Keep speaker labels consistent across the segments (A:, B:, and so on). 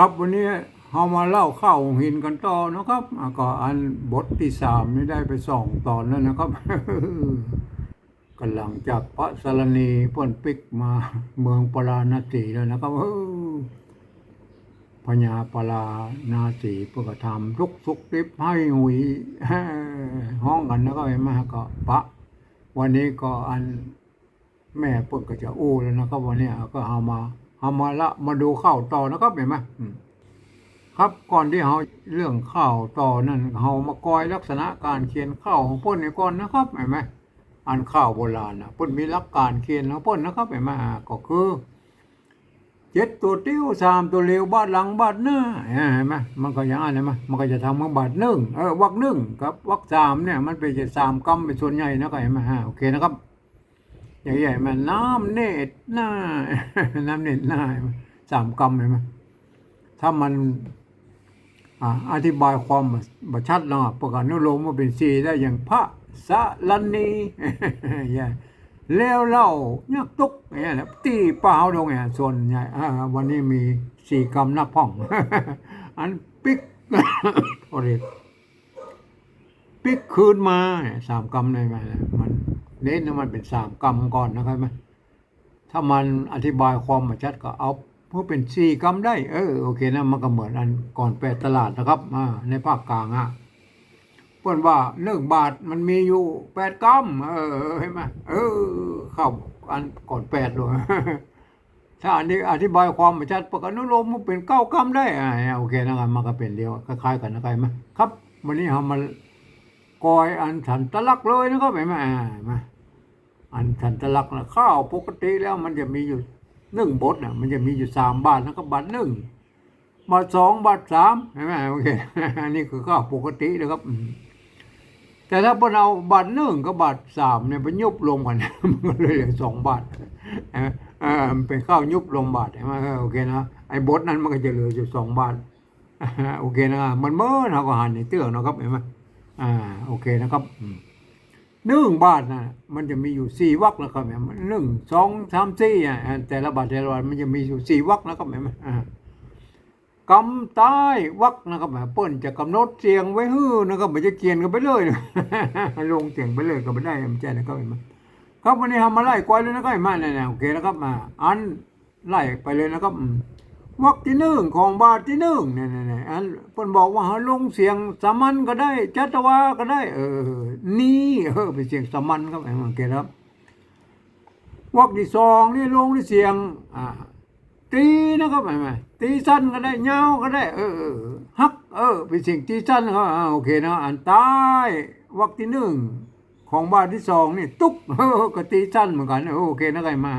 A: ครับวันนี้เรามาเล่าข้าวหินกันต่อนะครับก็อันบทที่สามนี่ได้ไปสองตอนแล้วนะครับกำลังจากพระสรณีพ่นปิกมาเมืองปราณสีแล้วนะครับเออพญาปรานาสีเพื่อกระทำทุกสุกติบให้หุยห้องกันแล้วก็เห็นไหมก็ปะวันนี้ก็อันแม่เพิ่นก็จะอู้แล้วนะครับวันนี้ก็เอามา เอามาละมาดูข้าวต่อนะครับเห็นไหมอืมครับก่อนที่เราเรื่องข้าวต่อนั่นเรามากอยลักษณะการเขียนข้าวของเพิ่นนี่ก่อนนะครับเห็นไหมอันข้าวโบราณนะเพิ่นมีหลักการเขียนของเพิ่นนะครับเห็นไหมอ่าก็คือเจ็ดตัวติ้วสามตัวเร็วบาทหลังบาทหน้าเห็นไหมมันก็อย่างนั้นเห็นไหมมันก็จะทำมาบาทหนึ่งเออวักหนึ่งกับวักสามเนี่ยมันเป็นจะสามกำเป็นส่วนใหญ่นะครับเห็นไหมฮะโอเคนะครับ ใหญ่ๆมันน้ำเนตรหน้า น้ำเนตรหน้าสามกรรมเห็นไหมถ้ามันอธิบายความบัชัดเนาะประกาศนุโลมว่าเป็นสีได้อย่างพระสะลันนีอย่าแล้วเล่ายักตุกอย่างเงี้ยนะตีเปล่าดงเนี่ยส่วนใหญ่วันนี้มีสี่กรรมนับพ่อง อันปิกโอเรปิกคืนมาสามกรรมเลยไหมมัน เน้นนะมันเป็นสามกรรมก่อนนะครับไหมถ้ามันอธิบายความมาชัดก็เอาเพื่อเป็นสี่กรรมได้ เออโอเคนะมันก็เหมือนอันก่อนแปดตลาดนะครับอ่าในภาคกลางอะเพื่อนว่าหนึ่งบาทมันมีอยู่แปดกรรมเออเห็นไหมเออเข้าอันก่อนแปดเลยถ้าอันนี้อธิบายความมาชัดประกันนุโลมมันเป็นเก้ากรรมได้อ่าโอเคนะครับมันก็เป็นเดียวคล้ายๆกันนะครับไหมครับ วันนี้เรามา กอยอันสันตลักเลยนะครับเห็นไหมอ่าอันสันตลักนะข้าวปกติแล้วมันจะมีอยู่หนึ่งบทนะมันจะมีอยู่สามบาทนะครับบาทหนึ่งบาทสองบาทสามเห็นไหมโอเคอันนี้คือข้าวปกตินะครับ แต่ถ้าพอเอาบาทหนึ่งกับบาทสามเนี่ยไปยุบรวมกันมันก็เลยเหลือสองบาทเออเออมันเป็นข้าวยุบรวมบาทเห็นไหมโอเคนะไอ้บทนั้นมันก็จะเหลืออยู่สองบาทโอเคนะมันเมื่อเราก็หันในเตื้องนะครับเห็นไหม อ่าโอเคนะครับอืมหนึ่งบาทนะมันจะมีอยู่สี่วรรคนะครับแม่มันหนึ่งสองสามสี่อะอ่าแต่ละบาทแต่ละบาทมันจะมีอยู่สี่วรรคนะครับแม่มันอ่ากำใต้วรรคนะครับแม่เปิ้นจะกำหนดเสียงไว้ฮื้อนะครับมันจะเกียนกันไปเลยนะลงเสียงไปเลยก็ไม่ได้มันใจนะครับเห็นไหมครับวันนี้ทำมาไล่กวายเลยนะครับเห็นไหมเนี่ยๆโอเคนะครับมาอันไล่ไปเลยนะครับอืม วักที่หนึ่งของบาทที่หนึ่งเนี่ยเนี่ยอันเพิ่นบอกว่าลงเสียงสามัญก็ได้จัตวาก็ได้ เออ นี่เออเป็นเสียงสามัญครับไอ้มันเกครับวักที่สองนี่ลงที่เสียง อ่าตีนะครับไอ้มันตีสั้นก็ได้ยาวก็ได้ เออฮัก เออ เป็นเสียงตีสั้นครับอ่าโอเคนะอันใต้วักที่หนึ่งของบาทที่สองนี่ ตุ๊กเออก็ตีสั้นเหมือนกันโอเคนะไงมา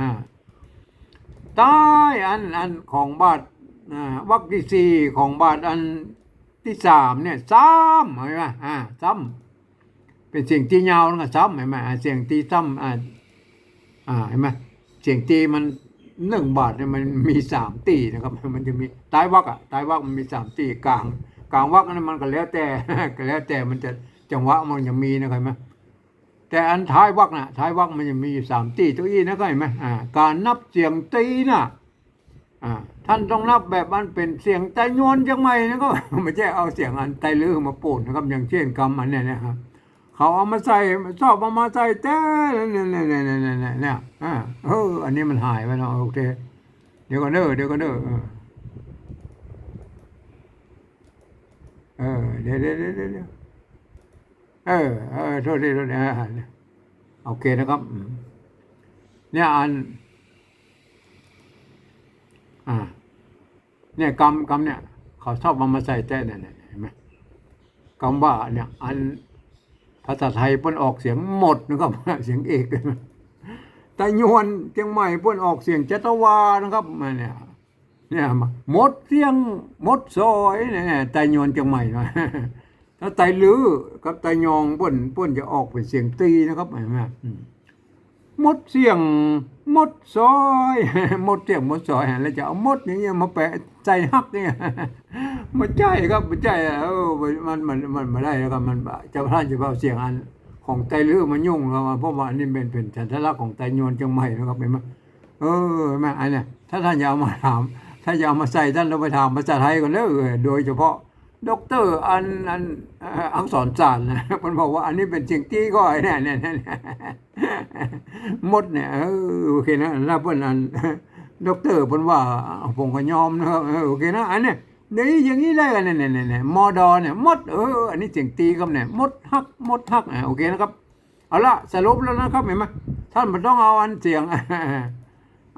A: ใต้อันอันของบาทวักที่สี่ของบาทอันที่สามเนี่ยซ้ำเห็นไหมอ่าซ้ำเป็นเสียงตียาวนะซ้ำเห็นไหมเสียงตีซ้ำอ่าอ่าเห็นไหมเสียงตีมันหนึ่งบาทเนี่ยมันมีสามตีนะครับ มันจะมีใต้วักอะใต้วักมันมีสามตีกลาง กลางวักนั้นมันก็แล้วแต่ก็แล้วแต่มันจะจังหวะมันจะมีนะครับเห็นไหม แต่อันท้ายวักนะท้ายวักมันจะมีสามตีตัวอี้นะก็เห็นไหมอ่าการนับเสียงตีนะอ่าท่านต้องนับแบบมันเป็นเสียงไตนวลจังไหมนะก็ไม่ใช่เอาเสียงอันไตลือมาปูดนะครับอย่างเช่นคำอันเนี้ยนะครับเขาเอามาใส่ชอบเอามาใส่แต่เนี่ยเนี่ยเนี่ยเนี่ยเนี่ยเนี่ยเนี่ยอ่าเอออันนี้มันหายไปเนาะโอเคเดี๋ยวก็เด้อเดี๋ยวก็เด้อเออเออเดี๋ยวเดี๋ยวเดี๋ยว เออเออโทษทีโทษทีอ่าโอเคนะครับ เนี่ยอัน อ่า เนี่ยกำกำเนี่ย เขาชอบมามาใส่แต่เนี่ยเห็นไหมกำว่า เนี่ย อันภาษาไทยพิ่นออกเสียงหมดนะครับเสียงเอกเลยแต่ยวนเชียงใหม่พิ่นออกเสียงจัตวานะครับมาเนี่ยเนี่ยมหมดเสียงหมดซอยเนี่ยแต่ยวนเชียงใหม่น่อย ถ้าไตลือกับไตยองปิ้นปิ้นจะออกเป็นเสียงตีนะครับเห็นไหมมดเสียงมดซอยมดเสียงมดซอยแล้วจะเอามดอย่างเงี้ยมาแปะใจฮักเนี่ยม่ใช่ครับม่ใช่เออมันมันมันม่ได้แล้วครับมันเจะท่านจะเอาเสียงอันของไตลือมายุ่งแล้วเพราะว่าอันนี้เป็นเป็นสัญลักษณ์ของไตยวนจังใหม่นะครับเห็นไหมเออเห็นไหมอันเนี้ยถ้าท่านอยากเอามาถามถ้าถ้าจะเอามาใส่ท่านเราไปถามภาษาไทยก่อนเด้อโดยเฉพาะ ด็อกเตอร์อันอันอักษรศาสตร์นะมันบอกว่าอันนี้เป็นเสียงตี้ก็ไอ้นี่ยเนี่ยเนี่ยเนี่ยมดเนี่ยโอเคนะแล้วเพิ่นอันด็อกเตอร์เพิ่นว่าผมก็ยอมนะครับโอเคนะอันเนี้ยเดี๋ยวอย่างนี้ได้กันเนี่ยเนี่ยเนี่ยเนี่ยมอดอเนี่ยมดเอออันนี้เสียงตีครับเนี่ยมดฮักมดฮักโอเคนะครับเอาละสรุปแล้วนะครับเห็นไหมท่านมันต้องเอาอันเสียง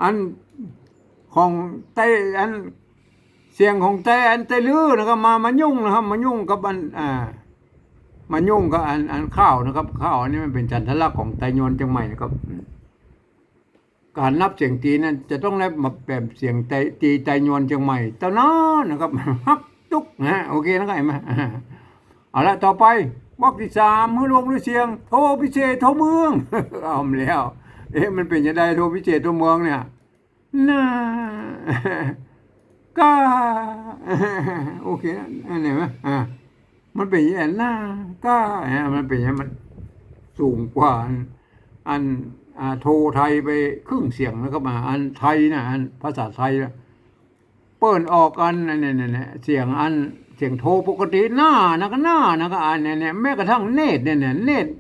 A: อันของไต้อัน เสียงของไต้อันไต้ลือนะครับมามายุ่งนะครับ มายุ่งกับอันอ่ามายุ่งกับอันอันข้าวนะครับ ข้าวอันนี้มันเป็นจันทรลักษณ์ของไตยนเชียงใหม่นะครับการนับเสียงตีนั้นจะต้องได้มาแบบเสียงไตตีไตยนเชียงใหม่เท่านั้นนะครับฮักตุกนะโอเคนะครับเห็นไหมเอาละต่อไปวรรคที่สามเมื่อรวมด้วยเสียงโทพิเศษโทเมืองเอาแล้ว เอ๊ะมันเป็นยังไงโทพิเศษโทเมืองเนี่ยน่า ก็โอเคนะอันไหนไหมอ่ามันเป็นอย่างนั้นนะก็อ่มันเป็นอย่างมันสูงกว่า อันอันอ่าโทรไทยไปครึ่งเสียงแล้วก็มา อันไทยนะอันภาษาไทยนะเปิดออกอันอันเนี่ยเนี่ยเสียงอันเสียงโทรปกติหน้านะก็หน้านะก็อันเนี่ยเนี่ยแม้กระทั่งเนตรเนี่ยเนี่ยเนตร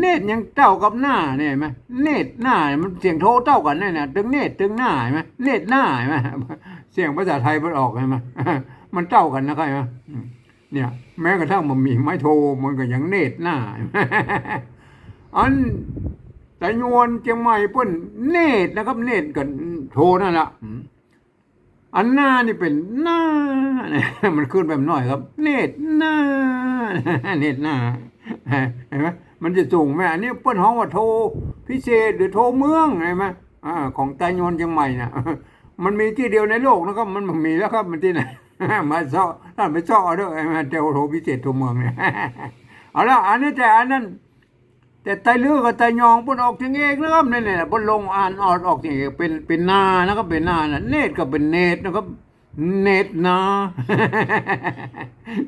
A: เนตยังเท่ากับหน้าเนี่ยไหมเนตหน้ามันเสียงโทรเท่ากันเนี่ยเนี่ยตึงเนตตึงหน้าไหมเนตหน้าไหม เสียงภาษาไทยมันออกเห็นไหมมันเท่ากันนะครับเห็นไหมอืมเนี่ย แม้กระทั่งมันมีไม้โทมันก็ยังเนตหน้า อันแต่ยวนเชียงใหม่เปิ้นเนตนะครับ เนตกันโทนั่นแหละอันหน้านี่เป็นหน้ามันขึ้นแบบน้อยครับ เนตหน้าเนตหน้าเห็นไหมมันจะสูงไหมอันนี้เปิ้นห้องว่าโทพิเศษหรือโทเมืองเห็นไหมของไตยวนเชียงใหม่น่ะ มันมีที่เดียวในโลกนะครับ มันมีแล้วครับ มันที่ไหนมาเจาะท่านไปเจาะเอาด้วยมาเทวโทพิเศษทั่วเมืองเนี่ยเอาละอันนี้แต่อันนั้น แต่ไตเลือกับไตยองเพิ่นออกถึงเองนะครับนี่เนี่ยเพิ่นลงอ่านออกออกถึงเองเป็นเป็นนานะครับเป็นนานะเนตก็เป็นเนตนะครับ เนตนา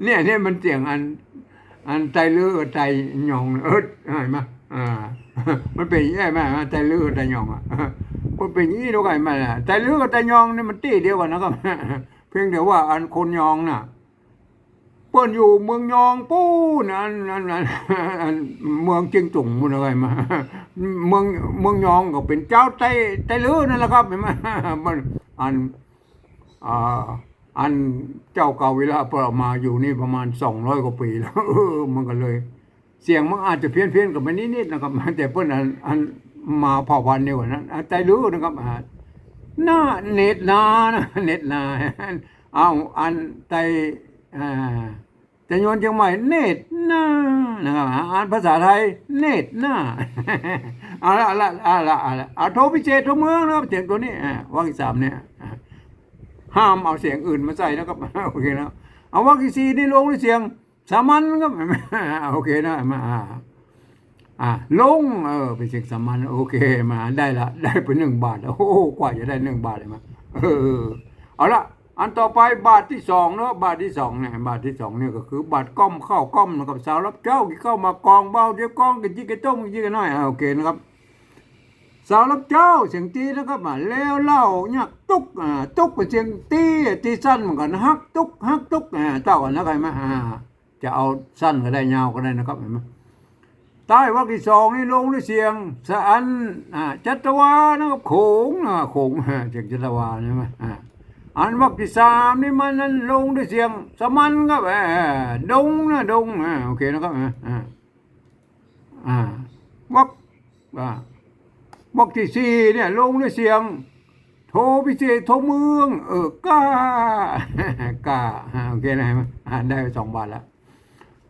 A: เนี่ยเนี่ยมันเสียงอัน อันไตเลือกับไตยองเอิดเห็นไหมอ่ามันเป็นอย่างนี้ไหมไตลือกับไตยองอะ มันเป็นอย่างนี้ดูกันไหมล่ะไตลือกับไตยองนี่มันตีเดียวกันนะครับ เพียงแต่ว่าอันคนยองน่ะเปิ้นอยู่เมืองยองปู้นะอันอันอันอันเมืองเจียงตุงมันอะไรมาเมืองเมืองยองก็เป็นเจ้าไต้ไต้ลือนั่นแหละครับเห็นไหมมันอันอ่าอันเจ้าเก่าเวลาประมาอยู่นี่ประมาณสองร้อยกว่าปีแล้วเออมันก็เลย เสียงมันอาจจะเพี้ยนเพี้ยนกับมันนิดๆนะครับแต่เพิ่นอันอัน มาเผ่าพันธุ์เดียวกันนั้นอันไต้นะครับหน้าเน็ตนานะเน็ตนาเอาอันไตอ่าจะโยนเชียงใหม่เนตรหน้านะครับอ่านภาษาไทยเนตรหน้าเอาละเอาละเอาละเอาละเอาโทรพิเศษโทรเมืองนะครับเสียงตัวนี้อ่าวรรคที่สามเนี่ยห้ามเอาเสียงอื่นมาใส่นะครับโอเคนะเอาวรรคที่สี่นี่ลงด้วยเสียงสามัญครับโอเคนะมา อ่าลงเออเป็นเสียงสามัญโอเคมาได้ละ ได้ไปหนึ่งบาทแล้วโอ้กว่าจะได้หนึ่งบาทเลยมาเออเอาละอันต่อไปบาทที่สองเนาะบาทที่สองเนี่ยบาทที่สองเนี่ยก็คือบาทก้อมเข้าก้อมนะครับสาวรับเจ้าที่เข้ามากองเบาเดี๋ยวกองกันจีกันต้มกันจี้กันน้อยโอเคนะครับสาวรับเจ้าเสียงตีนะครับอ่าแล้วเล่าเนี่ยตุ๊กอ่าตุ๊กเป็นเสียงตีตีสั้นเหมือนกันฮักตุ๊กฮักตุ๊กอ่าเจ้ากันนะใครมาอ่าจะเอาสั้นก็ได้ยาวก็ได้นะครับเห็นไหม ใต้วรรคที่สองนี่ลงด้วยเสียงสะอันอจัตวานะครับโขงโขงเสียงจัตวาใช่ไหมอันวรรคที่สามนี่มันนั้นลงด้วยเสียง สมันครับดงนะดงโอเคนะครับวรรควรรคที่สี่เนี่ยลงด้วยเสียง โทพิเศษโทเมือง เออกล้ากล้าโอเคนะเห็นไหมอ่าได้สองบาทแล้ว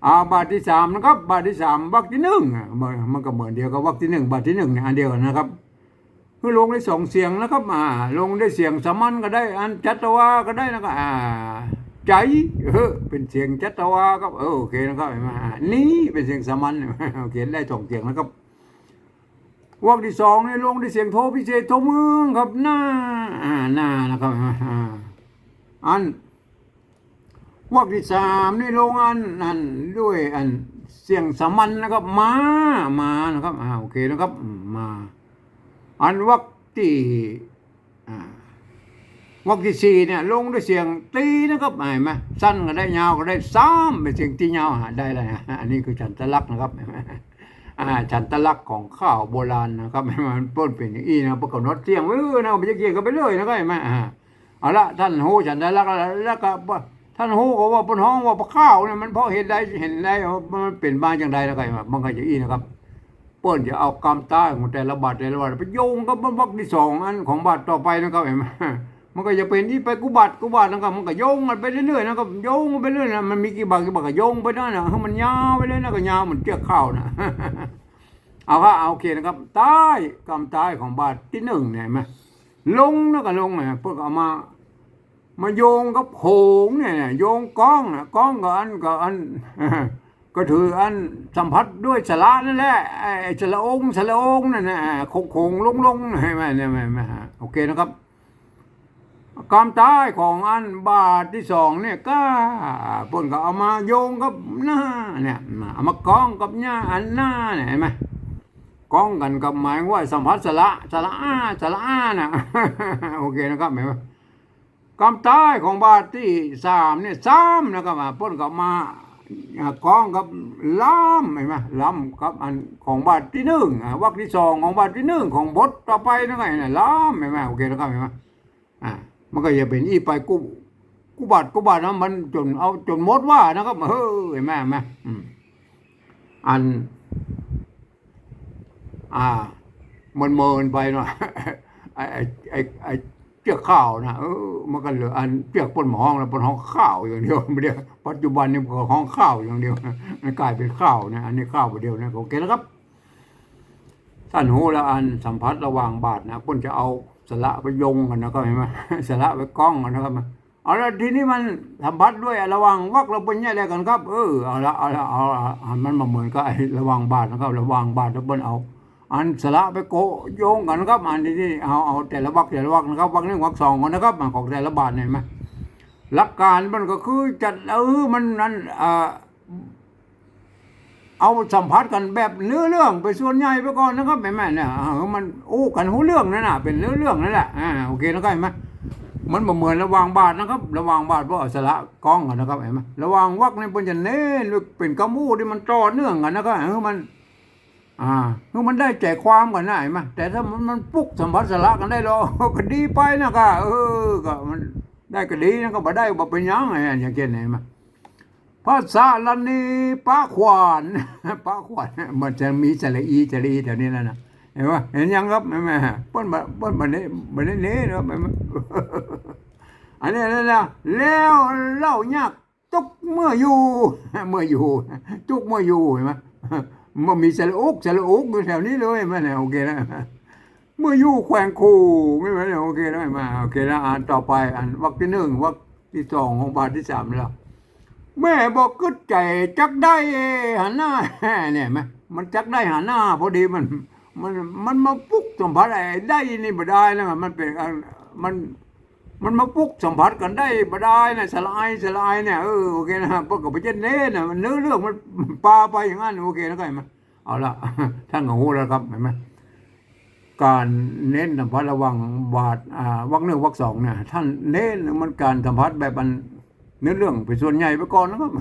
A: อาบาทที่สามนะครับ บาทที่สามวรรคที่หนึ่งมันก็เหมือนเดียวกับวรรคที่หนึ่งบาทที่หนึ่งเนี่ยอันเดียวนะครับคือลงได้สองเสียงนะครับอ่าลงได้เสียงสามัญก็ได้ อันจัตวาก็ได้นะครับอ่าใจเออเป็นเสียงจัตวาครับเออโอเคนะครับมานี่เป็นเสียงสามัญโอเคได้สองเสียงนะครับวรรคที่สองนี่ลงได้เสียงโทพิเศษโทเมืองครับหน้าอ่าหน้านะครับอ่า อันวรรคที่สามนี่ลงอันนั่นด้วยอันเสียงสามัญนะครับ มามานะครับอ่าโอเคนะครับ มา อันวรรคที่อ่าวักที่สี่เนี่ยลงด้วยเสียงตีนะครับเห็นไหมสั้นก็ได้ยาวก็ได้ซ้ำเป็นเสียงตียาวหาได้เลยอันนี้คือฉันตะลักษณ์นะครับเห็นไหมอ่าฉันตะลักษณ์ของข้าวโบราณนะครับไหมมันป้นเป็นอีนะประกอบนดเสียงเลยนะไม่จะเกี่ยงกันไปเลยนะครับเห็นไหมอ่าเอาละท่านหูฉันตะลักษณ์แล้วแล้วก็ ท่านหูก็ว่าบนห้องว่าปลาข้าวเนี่ยมันเพราะเห็นได้เห็นได้ว่ามันเป็นบ้านจังใดนะครับเห็นไหมมันก็จะอีนะครับเปิ้นจะเอากรรมใต้ของแต่ละบาทแต่ละบาทไปโยงกับวรรคที่สองอันของบาทต่อไปนะครับเห็นไหมมันก็จะเป็นที่ไปกุบัตกุบัตนะครับมันก็โยงกันไปเรื่อยๆนะครับโยงกันไปเรื่อยนะมันมีกี่บาทกี่บาทก็โยงไปนั่นนะให้มันยาวไปเลยนะก็ยาวเหมือนเชือกข้าวนะเอาว่าเอาโอเคนะครับใต้กำใต้ของบาทที่หนึ่งเนี่ยไหมลงนะก็ลงเนี่ยพวกเอามา มาโยงกับโขงเนี่ยโยงก้องนะก้องกับอันกับอันก็ถืออันสัมผัสด้วยสละนั่นแหละไอ้สละองสละองนั่นนะโค้งโค้งลงลงๆเห็นไหมเนี่ยไหมไหมฮะโอเคนะครับกรรมใต้ของอันบาทที่สองเนี่ยก็ปนก็เอามาโยงกับหน้าเนี่ยเอามาก้องกับหน้าอันหน้าเนี่ยเห็นไหมก้องกันกับหมายว่าสัมผัสสละสละอาสละอานะโอเคนะครับเห็นไหม กำใต้ของบาทที่สามเนี่ยซ้ำนะครับอะป้นกับมาอะกองกับล้ำเห็นไหมล้ำกับอันของบาทที่หนึ่งวรรคที่สองของบาทที่หนึ่งของบทต่อไปนั่นไงเนี่ยล้ำเห็นไหมโอเคนะครับเห็นไหมอะมันก็จะเป็นอีไปกูกูบาทกูบาทนะมันจนเอาจนหมดว่านะครับเฮ้ยเห็นไหมเห็นไหมอัน อ่ามันเมินไปหน่อยไอไอ้ไอ้ไอ้ เจือกข้าวนะเออมันก็เหลืออันเจือกปนหมอห้องแล้วปนห้องข้าวอย่างเดียวไม่เดียวปัจจุบันนี่ก็ห้องข้าวอย่างเดียวมันกลายเป็นข้าวนะอันนี้ข้าวประเดียวนะโอเคแล้วครับท่านหูละอันสัมผัสระหว่างบาทนะปนจะเอาสละไปยงกันนะครับเห็นไหมสละไปกล้องกันนะครับเอาละทีนี้มันสัมผัสด้วยระว่างวักเราเป็นยังไงกันครับ เออเอาละเอาละเอาละอันมันมาเหมือนกับไอ้ระว่างบาทนะครับ ระว่างบาทแล้วเปิ้นเอา อันสละไปโกโยงกันนะครับอันนี้นี่เอาเอาแต่ละวักแต่ละวักนะครับวักหนึ่งวักสองก่อนนะครับมันของแต่ละบาทเนี่ยเห็นไหมหลักการมันก็คือจัดเออมันนั่นอ่าเอาสัมผัสกันแบบเนื้อเรื่องไปส่วนใหญ่ไปก่อนนะครับแม่แม่เนี่ยเออมันโอ้กันหูเรื่องนั่นน่ะเป็นเนื้อเรื่องนั่นแหละอ่าโอเคนะครับเห็นไหมมันเหมือนระวางบาทนะครับ ระวางบาทเพราะสละกล้องกันนะครับเห็นไหมระวางวักนี่เป็นจะเน้นเป็นกระมูที่มันต่อเนื่องกันนะครับเออมัน อ่าคือมันได้ใจความกันได้ไหมแต่ถ้ามันมันปุ๊กสัมผัสสละกันได้หรอก็ดีไปนะก็เออก็มันได้ก็ดีนะก็บ่ได้บ่เป็นยังไงอย่างเช่นไหนมาภาษาลันนีป้าขวานป้าขวานมันจะมีสระอีสระอีแถวนี้แล้วนะเห็นไหมเห็นยังครับแม่แม่เปิ้นบ่เปิ้นบ่ได้บ่ได้เน้นะครับแม่อันนี้นั่นนะแล้วเล่ายากจุกเมื่ออยู่ เมื่ออยู่ จุกเมื่ออยู่เห็นไหม มันมีสระอุกสระอุกอยู่แถวนี้เลยม่เนี่ยโอเคนะเมื่ออยู่แขวงคูไม่ไหมเนี่ยโอเคแล้วมาโอเคแล้วอ่านต่อไปอันวรรคที่หนึ่งวรรคที่สองของบาทที่สามแล้วแม่บอกกึดใจจักได้หันหน้าเนี่ยไหมมันจักได้หันหน้า พอดีมันมันมันมาปุ๊กสมผัสไอ้ได้นี่บ่ได้แล้วมันเป็นอันมัน มันมาปุ๊กสัมผัสกันได้บ่ได้นะสลายสลายเนี่ยเออโอเคนะพวกกับไปเจนเน่นะมันเนื้อเรื่องมันปลาไปอย่างนั้นโอเคนะก็เห็นไหมเอาละท่านก็หูแล้วครับเห็นไหมการเน้นสัมผัสระวังบาทอ่าวักหนึ่งวักสองเนี่ยท่านเน้นมันการสัมผัสแบบมันเนื้อเรื่องไปส่วนใหญ่ไปก่อนนะครับ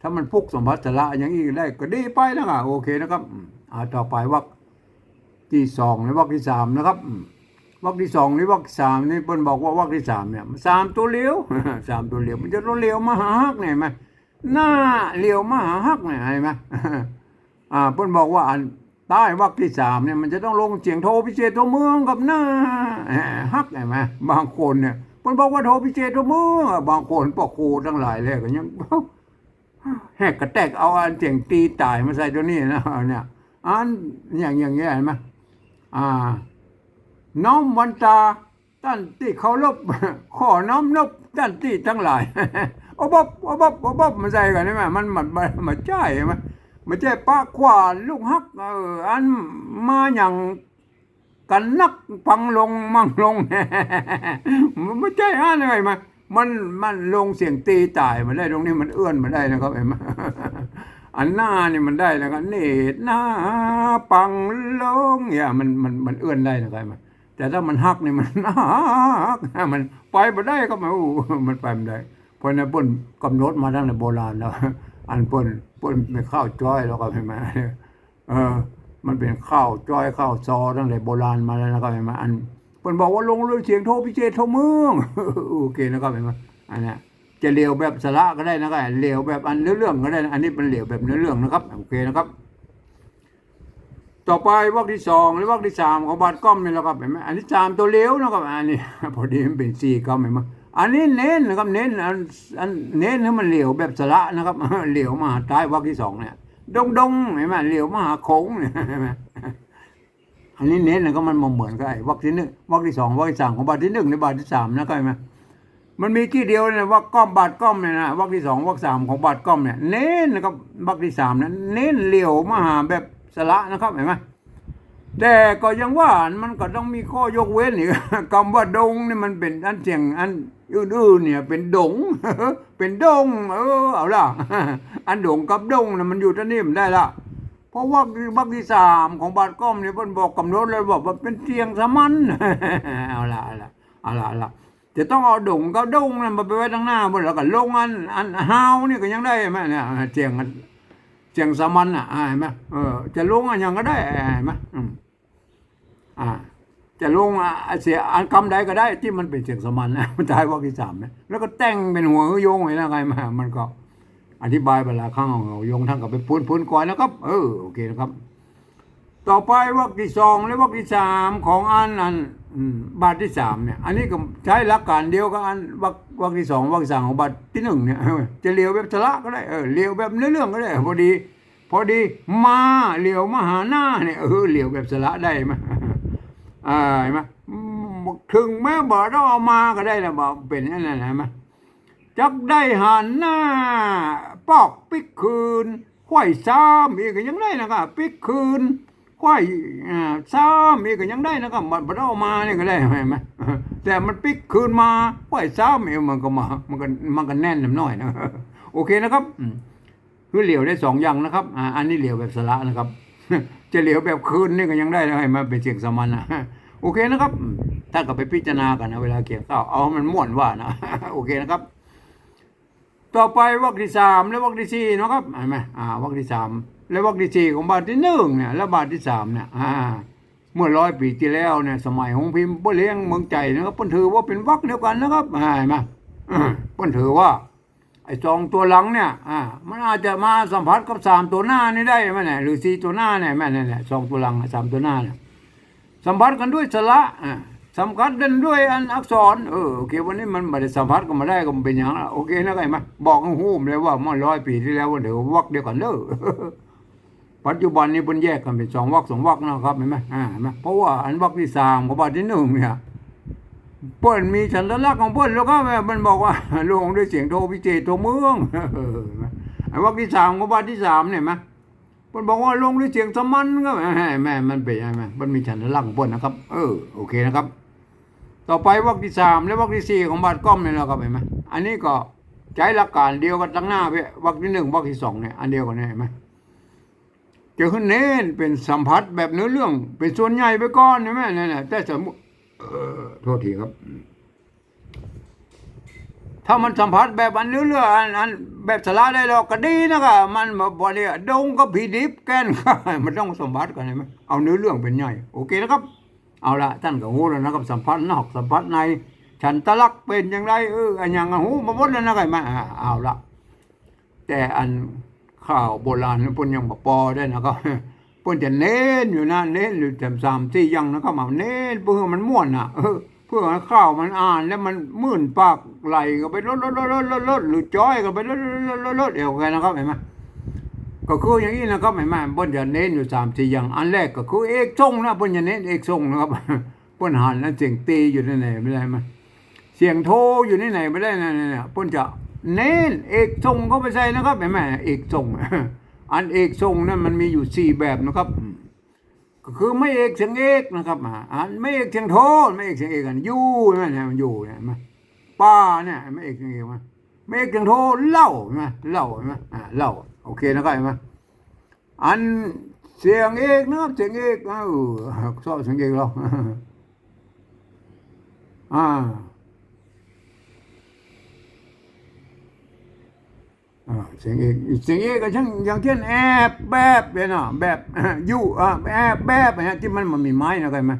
A: ถ้ามันปุ๊กสัมผัสสละอย่างนี้ได้ก็ดีไปนะครับโอเคนะครับอ่าต่อไปวักที่สองในวักที่สามนะครับ วรรคที่สองนี่วรรคสามนี่เปิ้นบอกว่าวรรคที่สามเนี่ยสามตัวเลี้ยวสามตัวเลี้ยวมันจะต้องเลี้ยวมาหาฮักเนี่ยไหมหน้าเลี้ยวมาหาฮักเนี่ยไหมอ่าเปิ้นบอกว่าอันใต้วรรคที่สามเนี่ยมันจะต้องลงเสียงโทพิเศษโทเมืองกับหน้าฮักเห็นไหมบางคนเนี่ยเปิ้นบอกว่าโทพิเศษโทเมืองบางคนพวกคูทั้งหลายเลยก็ยังแหกกระแตกเอาอันเสียงตีตายมาใส่ตัวนี้นะเนี่ยอันอย่างอย่างเงี้ยเห็นไหมอ่า น้อมวันตาท่านที่เคารพขอน้อมนบท่านที่ทั้งหลายอบอบอบอบอบอบมาใส่กันใช่ไหมมันมันมันมันใช่ไหมมันใช่ปากขวาลูกฮักเอออันมาอย่างกันนักฟังลงมั่งลงมันไม่ใช่ฮะเลยมามันมันลงเสียงตีตายมาได้ตรงนี้มันเอื้อนมาได้นะครับเห็นไหมอันหน้านี่มันได้นะครับเนตรหน้าปังลงเนี่ยมันมันมันเอื้อนได้นะครับมัน แต่ถ้ามันหักเนี่ยมันหักมันไปไม่ได้ก็มาอู้มันไปไม่ได้เพราะนั้นเปิ้นกำหนดมาตั้งแต่โบราณแล้ว อันเปิ้นเปิ้นไม่ข้าวจ้อยแล้วก็ไม่มาเออ มันเป็นข้าวจ้อยข้าวซอตั้งแต่โบราณมาแล้วนะครับเห็นไหมอันเปิ้นบอกว่าลงเรือเสียงโทพิเศษโทเมืองโอเคนะครับเห็นไหมอันเนี้ยจะเลวแบบสระก็ได้นะครับเหลวแบบอันเนื้อเรื่องก็ได้นะอันนี้เป็นเหลวแบบเนื้อเรื่องนะครับ โอเคนะครับ ต่อไปวรรคที่สองหรือวรรคที่สามของบาทก้อมนี่แหละครับเห็นไหมอันที่สามตัวเลี้ยวนะครับอันนี้พอดีมันเป็นสี่ก้อมเห็นไหมอันนี้เน้นนะครับเน้นอันอันเน้นให้มันเหลียวแบบสระนะครับเหลียวมาหาใต้วรรคที่สองเนี่ยดงดงๆเห็นไหมเหลียวมาหาโค้งเนี่ยเห็นไหมอันนี้เน้นนะก็มันมเหมือนกันไอ้วรรคที่หนึ่งวรรคที่สองวรรคที่สามของบาทที่หนึ่งในบาทที่สามนะครับเห็นไหมมันมีที่เดียวเนี่ยวรรคก้อมบาทก้อมเนี่ยนะวรรคที่สองวรรคสามของบาทก้อมเนี่ยเน้นนะครับวรรคที่สามนั้นเน้นเหลียวมาหาแบบ สระนะครับเห็นไหมแต่ก็ยังว่ามันก็ต้องมีข้อยกเว้นอีกคำว่าดงนี่มันเป็นอันเสียงอันอื่นๆเนี่ย เป็นดง เป็นดง เออเอาล่ะ อันดงกับดงนะมันอยู่ที่นี่มันได้ละเพราะว่าบักที่สามของบาทก้อมเนี่ยเพิ่นบอกกำหนดเลยบอกว่าเป็นเตียงสมันเอาละเอาละเอาละเอาละจะต้องเอาดงกับดงนั่นมาไปไว้ทางหน้าบนแล้วก็ลงอันอันฮาวนี่ก็ยังได้ไหมเนี่ยเตียงอัน เตียงสามันอะอ่าเห็นไหมเออจะลงอันยังก็ได้เห็นไหมอ่า จะลงอะเสียอันคำใดก็ได้ ที่มันเป็นเสียงสมันนะมันตายว่าที่สามนะแล้วก็แต่งเป็นหัวโยงไว้แล้วไงมามันก็ อธิบายเวลาข้างของโยงทั้งกับไปพูนพูนก่อนนะครับเออโอเคนะครับ ต่อไปวรรคที่สองและวรรคที่สามของอันอันบาทที่สามเนี่ย อันนี้ก็ใช้หลักการเดียวกับอันวรรควรรคที่สองวรรคสามของบาทที่หนึ่งเนี่ยจะเลี้ยวแบบสระก็ได้เออเลี้ยวแบบเนื้อเรื่องก็ได้พอดี พอดีมาเลี้ยวมาหาหน้าเนี่ยเออเลี้ยวแบบสระได้ไหมอ่าเห็นไหมอืมถึงแม้บ่ต้องเอามาก็ได้นะบ่เป็นอย่างนั้นนะเห็นไหมจักได้หันหน้า ปอกปิกคืนควายซ้ำอีกก็ยังได้นะครับปิกคืน ควายอ่าซ้ำอีกก็ยังได้นะครับบ่บ่ต้องเอามาเนี่ยก็ได้เห็นไหมแต่มันปิกคืนมาควายซ้ำอีกมันก็มามันก็มันก็แน่นนิดหน่อยนะโอเคนะครับอืมคือเหลียวได้สองอย่างนะครับอ่าอันนี้เหลียวแบบสละนะครับ จะเหลียวแบบคืนนี่ก็ยังได้นะให้มาเป็นเสียงสามัญนะโอเคนะครับอืมท่านก็ไปพิจารณากันนะเวลาเกี่ยวข้าวเอาให้มันม่วนว่านะโอเคนะครับ ต่อไปวรรคที่สามและวรรคที่สี่เนาะครับเห็นไหมอ่าวรรคที่สาม และวรรคที่สี่ของบาทที่หนึ่งเนี่ยและบาทที่สามเนี่ยอ่าเมื่อร้อยปีที่แล้วเนี่ยสมัยหงพิมพ์ป้เลี้ยงเมืองใจนะครับเปิ้นถือว่าเป็นวรรคเดียวกันนะครับอ่าเห็นไหมอืมเปิ้นถือว่า ไอ้สองตัวหลังเนี่ยอ่ามันอาจจะมาสัมผัสกับสามตัวหน้านี่ได้ไหมเนี่ยหรือสี่ตัวหน้าเนี่ยแม่เนี่ยสองตัวหลังสามตัวหน้าเนี่ยสัมผัสกันด้วยสระอ่าสัมผัสกันด้วยอันอักษรเออโอเควันนี้มันไม่ได้สัมผัสกันมาได้ก็เป็นอย่างละโอเคนะไงมาบอกหูมเลยว่าเมื่อร้อยปีที่แล้วว่าเดี๋ยววักเดียวกันเด้อ ปัจจุบันนี้เพิ่นแยกกันเป็นสองวักสองวักนะครับเห็นไหมอ่าเห็นไหมเพราะว่าอันวักที่สามกับวักที่หนึ่งเนี่ยเปิ้นมีสัญลักษณ์ของเปิ้นแล้วก็แม่มันบอกว่าลงด้วยเสียงโทพิเศษโทเมืองไอ้วักที่สามกับวักที่สามเนี่ยไหมเปิ้นบอกว่าลงด้วยเสียงสมันก็แม่แม่มันเป็นยังไงมันมีสัญลักษณ์ของเปิ้นนะครับ เออโอเคนะครับ ต่อไปวักที่สามและวักที่สี่ของบาทก้อมเนี่ยนะครับเห็นไหมอันนี้ก็ใช้หลักการเดียวกันทั้งหน้าเว้ยวักที่หนึ่งวักที่สองเนี่ยอันเดียวกันเนี่ยเห็นไหม จะขึ้นเน้นเป็นสัมผัสแบบเนื้อเรื่อง เป็นส่วนใหญ่ไปก่อนใช่ไหมเนี่ยๆแต่สมมติเออโทษทีครับ ถ้ามันสัมผัสแบบอันเนื้อเรื่องอันอันแบบสละได้หรอกก็ดีนะครับมันแบบบอดี้ดงก็ผีดิบแกนมันต้องสัมผัสกันใช่ไหมเอาเนื้อเรื่องเป็นใหญ่โอเคนะครับ เอาละท่านก็หูแล้วนะครับสัมผัสนอกสัมผัสในฉันตะลักเป็นอย่างไรเอออันอย่างหูมาหมดแล้วนะครับมาเอาละแต่อัน ข่าวโบราณนี่เพิ่นยังบอกปอได้นะครับเพิ่นจะเน้นอยู่นะเน้นอยู่แต่สามที่ยังนะครับมาเน้นเพื่อมันม่วนอะเออเพื่อให้ข้าวมันอ่านแล้วมันมื่นปากไหลก็ไปลดลดลดลดลดลดหรือจ้อยก็ไปลดลดลดลดลดเอวกันนะครับเห็นไหมก็คืออย่างนี้นะครับเห็นไหมเพิ่นจะเน้นอยู่สามที่ยังอันแรกก็คือเอกทรงนะเพิ่นจะเน้นเอกทรงนะครับเพิ่นหันแล้วเสียงตีอยู่ในไหนไม่ได้ไหมเสียงโทอยู่ในไหนไม่ได้นะเนี่ยเพิ่นจะ เน้นเอกทรงเข้าไปใส่นะครับเห็นไหมเอกทรงอันเอกทรงนั้นมันมีอยู่สี่แบบนะครับ ก็คือไม่เอกเสียงเอกนะครับอ่าอันไม่เอกเสียงโทไม่เอกเสียงเอกอันยู่ใช่นี่ยมันอยู่เนี่ยเห็นป้าเนี่ยไม่เอกเสียงเอกมาไม่เอกเสียงโทเล่าใช่ไหมเล่าใช่ไหมอ่าเล่าโอเคนะครับไหมอันเสียงเอกนะครับเสียงเอกเออชอบเสียงเอกเราอ่าอ่า เสียงเอกเสียงเอกก็ช่างอย่างเช่นแอบแบบเนี่ยนาะแบบยู่อ่าแอบแบบเนี่ยที่มันมันมีไม้นะเข้าใจไหม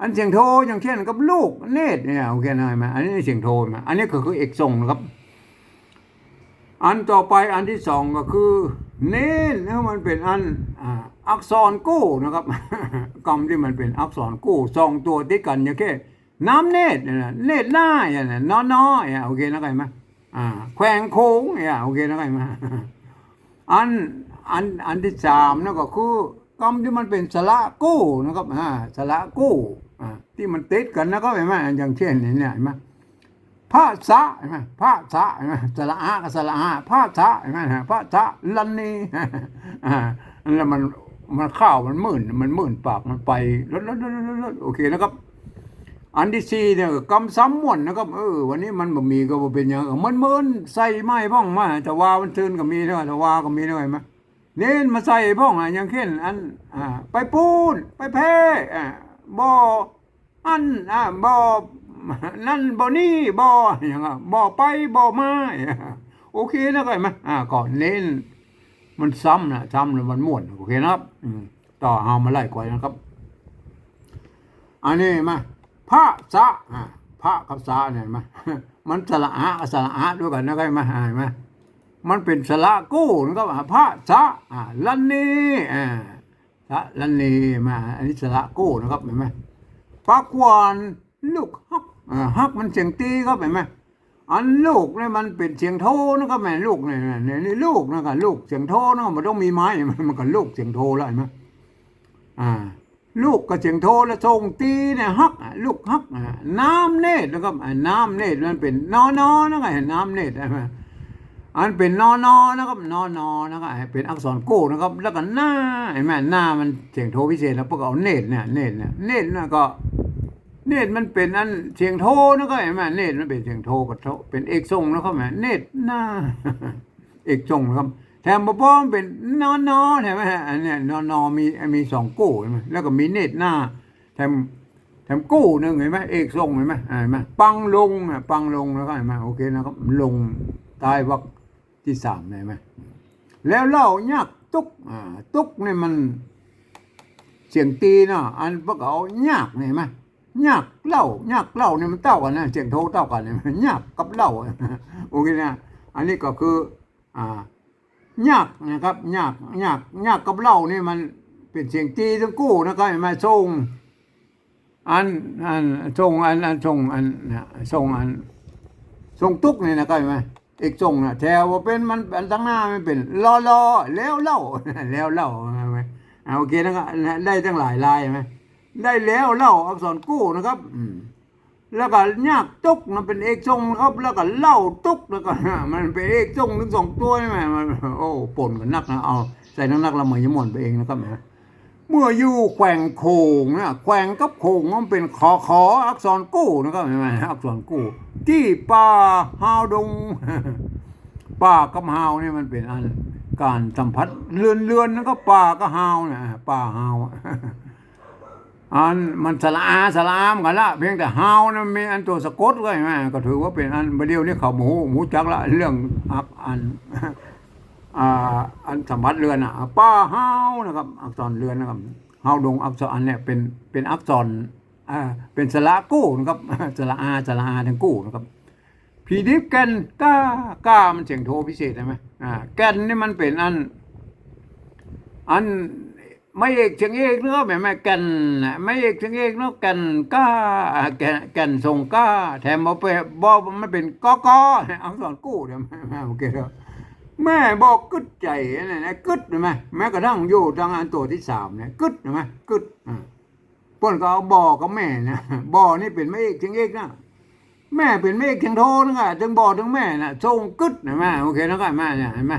A: อันเสียงโทอย่างเช่นกับลูกเนตรเนี่ยโอเคนะไหมอันนี้เสียงโทไหมอันนี้ก็คือเอกทรงนะครับ อันต่อไปอันที่สองก็คือ เน้นนะมันเป็นอันอักษรกู้นะครับกรรมที่มันเป็นอักษรกู้สองตัวติดกันอย่างแค่น้ำเนตรเนี่ยเนตรหน้าอย่างนั้นน้อน้อยๆอะโอเคนะไงไหม อ่าแขวงโค้งเนี่ยโอเคนะไงไหมอันอันอันที่สามนั่นก็คือกรรมที่มันเป็นสระกู้นะครับอ่าสระกู้อ่าที่มันติดกันนะครับเห็นไหมอย่างเช่นเนี่ยเห็นไหมพระสะเห็นไหมพระสะเห็นไหมสระอากับสระอาพระสะเห็นไหมฮะพระสะลันนีอ่าแล้วมันมันข้าวมันมื่นมันมื่นปากมันไปลดลดลดลดโอเคนะครับ อันที่สี่เนี่ยกำซ้ำม่วนนะครับเออวันนี้มันบ่มีก็บ่เป็นหยังเออมันมื่นใส่ไม้พ่องมาแต่ว่ามันตื่นก็มีเนาะแต่ว่าก็มีเนาะเห็นไหมเน้นมาใส่พ่องอะอย่างเช่นอันอ่าไปปูนไปแพ้อ่าบ่อันอ่าบ่นั่นบ่นี่บ่อย่างอะบ่ไปบ่มาโอเคนะก็เห็นไหมอ่าก่อนเน้นมันซ้ำนะซ้ำแล้วมันม่วนโอเคนะครับอืมต่อเอามาไล่ก่อนนะครับ อันนี้มา พระสะอ่าพระกับสะเนี่ยเห็นมันสระอะกับสระอะด้วยกันนะก็ไหมอ่าห็นไหมมันเป็นสระกู้นะครับอ่าพระสะอ่าลันนีอ่าสะลันนีมาอันนี้สระกู้นะครับเห็นไหมปักวานลูกฮักอ่าฮักมันเสียงตีครับเห็นไหมอันลูกเนี่ยมันเป็นเสียงโทนะครับแม่ลูกเนี่ยเนี่ยนี่ลูกนะครับลูกเสียงโทนะมันต้องมีไม้มันมันก็ลูกเสียงโทแล้วเห็นไหมอ่า ลูกก็เสียงโทแล้วทรงตีเนี่ยฮักลูกฮักน้ำเนตรนะครับอ่าน้ำเนตรมันเป็นนอนอนะครับน้ำเนตรใช่ไหมอันเป็นนอนอนะครับนอนอนะครับเป็นอักษรกู้นะครับ แล้วก็หน้าเห็นไหมหน้ามันเสียงโทพิเศษแล้วพวกเอาเนตรเนี่ยเนตรเนี่ยเนตรนะก็เนตรมันเป็นอันเสียงโทนะก็เห็นไหมเนตรมันเป็นเสียงโทกับโทเป็นเอกทรงนะครับเนตรหน้าเอกทรงนะครับ แถมบ่ป้อมเป็นนอนนอใช่ไหมฮะอันเนี้ยนอนนอมีมีสองกู้เห็นไหมแล้วก็มีเนตรหน้าแถมแถมกู้หนึ่งเห็นไหมเอกทรงเห็นไหมอ่าเห็นไหมปังลงอะปังลงแล้วก็เห็นไหมโอเคนะครับลงตายวักที่สามเห็นไหมแล้วเล่ายักตุกอ่าตุกเนี่ยมันเสียงตีเนาะอันพวกเอายากนี่เห็นไหมยากเล่ายากเล่าเนี่ยมันเต้ากันนะเสียงโทเต้ากันเนี่ยยากกับเล่าโอเคนะอันนี้ก็คืออ่า ยากนะครับยากยากยากกับเล่านี่มันเป็นเสียงตีทั้งคู่นะครับเห็นไหมทรงอันอันทรงอันอันทรงอันนะทรงอันทรงตุกนี่นะครับเห็นไหมอีกทรงนะแถวว่าเป็นมันอันตั้งหน้าไมันเป็นลอลอแล้วเล่าแล้วเล่าไหมอ่าโอเคนะครับได้ตั้งหลายลายไหมได้แล้วเล่าอักษรกู้นะครับ อืม แล้วก็ยากตุกมันเป็นเอกทรงครับ แล้วก็เล่าตุกแล้วก็มันเป็นเอกทรงถึงสองตัวใช่ไหมมันโอ้ปนกันนักนะเอาใส่นักนักๆละเมยมวนไปเองนะครับเมื่ออยู่แขวงโขงนะแขวงกับโขงมันเป็นขอขออักษรกู้นะครับเห็นไหมอักษรกู้ที่ป่าฮาวดงป่ากับฮาวเนี่ยมันเป็นอันการสัมผัสเลือนเลือนๆแล้วก็ป่าก็ฮาวนะป่าฮาว อันมันสลาสลามกันละเพียงแต่ฮาวนะมีอันตัวสะกดก็ใช่ไหมก็ถือว่าเป็นอันประเดียวนี่เขาหมูหมูจักละเรื่องอักอันอ่าอันสมผัสเรือนอะป้าฮาวนะครับ อักษรเรือนนะครับฮาวดงอักษรอันเนี่ยเป็นเป็นอักษรอ่าเป็นสระกู้นะครับสระอาสระอาทั้งกู้นะครับพีดิฟแกนก้าก้ามันเสียงโทพิเศษใช่ไหมอ่าแกนนี่มันเป็นอันอัน ไม่เอกเสียงเอกเนาะแบบไม่กันไม่เอกเสียงเอกเนาะกันก้าแกันแกันส่งก้าแถมบอกไปบอกมันเป็นกอกออักษรกู้เดี๋ยวแม่โอเคแล้วแม่บอกกึดใจนะนะกึดนไหมแม้กระทั่งอยู่ทางอันตัวที่สามเนี่ยกึดนไหมกึดอ่าพ่นก็เอาบ่อกับแม่นะบ่อนี่เป็นไม่เอกเสียงเอกนะแม่เป็นเมฆเทียงโทนึงอะถึงบอกถึงแม่นะทรงกึดนะแม่โอเคนะก็แม่เนี่ยเห็นไหม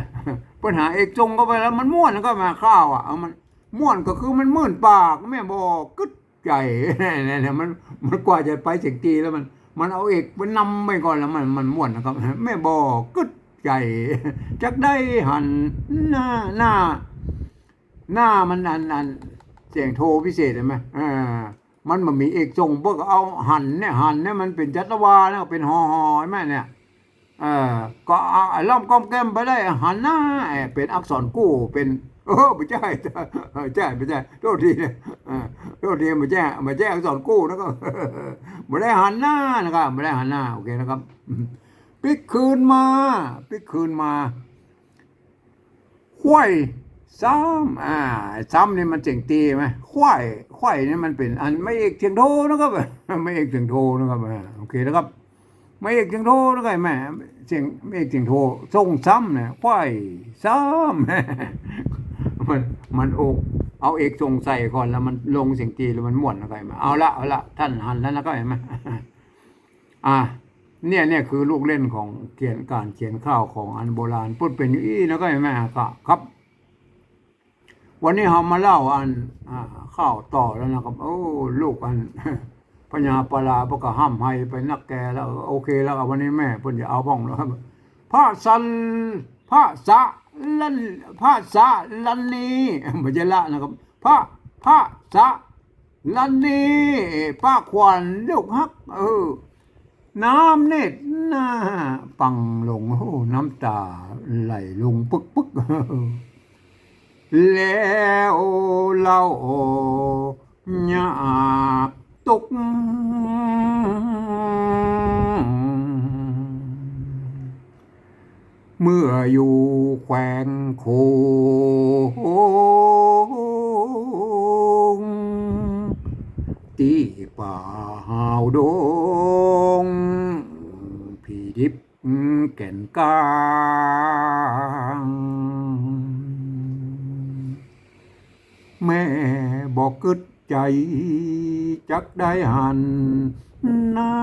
A: ปัญหาเอกทรงเข้าไปแล้วมันม่วนแล้วก็มาข้าวอะเอามัน ม่วนก็คือมันมื่นปากแม่บอกกึดใจเนี่ยมันมันกว่าจะไปเสียงตีแล้วมัน มันเอาเอกไปนำไปก่อนแล้วมันมันม่วนนะครับแม่บอกกึดใจจักได้หันหน้าหน้า หน้ามันอันอันเสียงโทรพิเศษใช่ไหมอ่ามันมันมีเอกทรงพวกเอาหันเนี่ยหันเนี่ยมันเป็นจัตวานะเป็นหอหอใช่ไหมเนี่ยเออก็เอาไอ้ล่อมก้อมแก้มไปได้หันหน้าเป็นอักษรกู้เป็น เออไม่ใช่ใช่ไม่ใช่โทษทีเนี่ยโทษทีไม่ใช่ไม่ใช่อักษรกู้นะครับไม่ได้หันหน้านะครับไม่ได้หันหน้าโอเคนะครับพลิกคืนมาพลิกคืนมาควยซ้ำอ่าซ้ำนี่มันเจ๋งตีไหมควายควยนี่มันเป็นอันไม่เอกเทียงโทนะครับไม่เอกเทียงโทนะครับโอเคนะครับไม่เอกเสียงโทแล้วไงแม่เสียงไม่เอกเสียงโทส่งซ้ำเนี่ยควายซ้ำ มันมันอกเอาเอกส่งใส่ก่อนแล้วมันลงเสียงจีแล้วมันม่วนแล้วไงมาเอาละเอาละท่านหันแล้วนะก็เห็นไหมอะเนี่ยเนี่ยคือลูกเล่นของเขียนการเขียนข้าวของอันโบราณพูดเป็นอยู่อีนะก็เห็นไหมก็ครับ วันนี้เรามาเล่าอันอ่าข้าวต่อแล้วนะครับ โอ้ลูกอันพญาปลาพวกก็ห้ามให้ไปนักแกแล้ว โอเคแล้ววันนี้แม่เพิ่นจะเอาบ้องแล้วครับพระสันพระสะ ลันพระสะลันนีไม่ใช่ละนะครับพระพระสะลันนีพระขวัญลูกฮัก เออ น้ำเน็ดหน้าปังลงโอ้น้ำตาไหลลงปึ๊กปึกแล้วเราอยากตก เมื่ออยู่แขวงโคงที่ป่าหาวดงผีดิบแก่นกลางแม่บอกกึดใจจักได้หันหน้า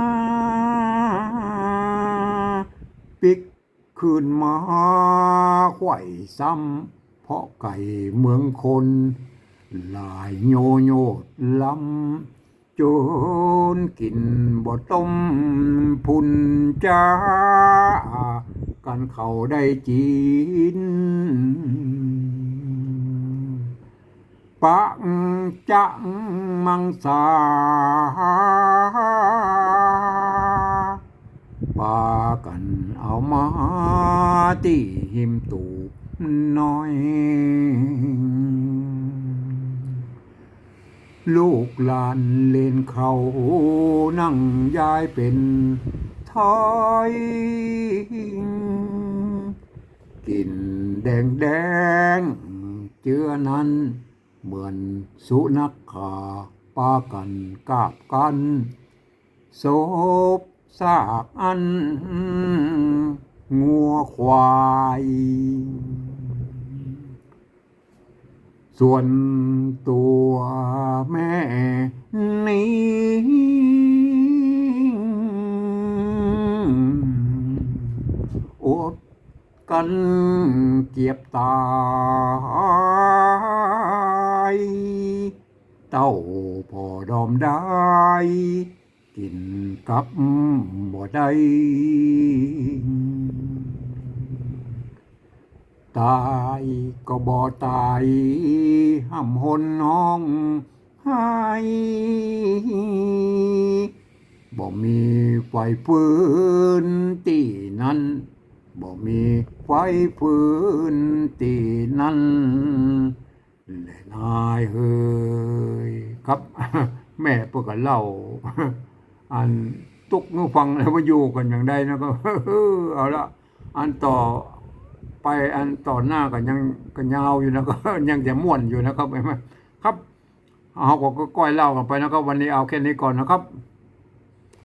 A: คืนมาไขว่ซ้ำ เพราะไก่เมืองคน หลายโยโยดลำจนกินบ่ต้มพุนจ้า กันเขาได้จีนปังจังมังสาปากันเอามา ตีหิมตูน้อย ลูกหลานเล่นเขานั่งยายเป็นทอยกินแดงแดงเจือนั้น เหมือนสุนัขขาปากันกาบกันโศบซากอัน งัวควาย ส่วนตัวแม่นี้อดกันเกียบตาย เต้าพอดอมได้ กินกับบ่ได้ตายก็บ่ตายห้ำหนน้องให้บ่มีไฟฟืนตีนั้นบ่มีไฟฟืนตีนั้นและนายเฮ้ยครับ แม่เพื่อกันเล่า อันตุกนูฟังแล้วมาอยู่กันอย่างใดนะก็เอาละอันต่อไปอันต่อหน้ากันยังกันยาวอยู่นะก็ยังจะม่วนอยู่นะครับเห็นไหมครับเอาก็ก้อยเล่ากันไปนะครับ วันนี้เอาแค่นี้ก่อนนะครับ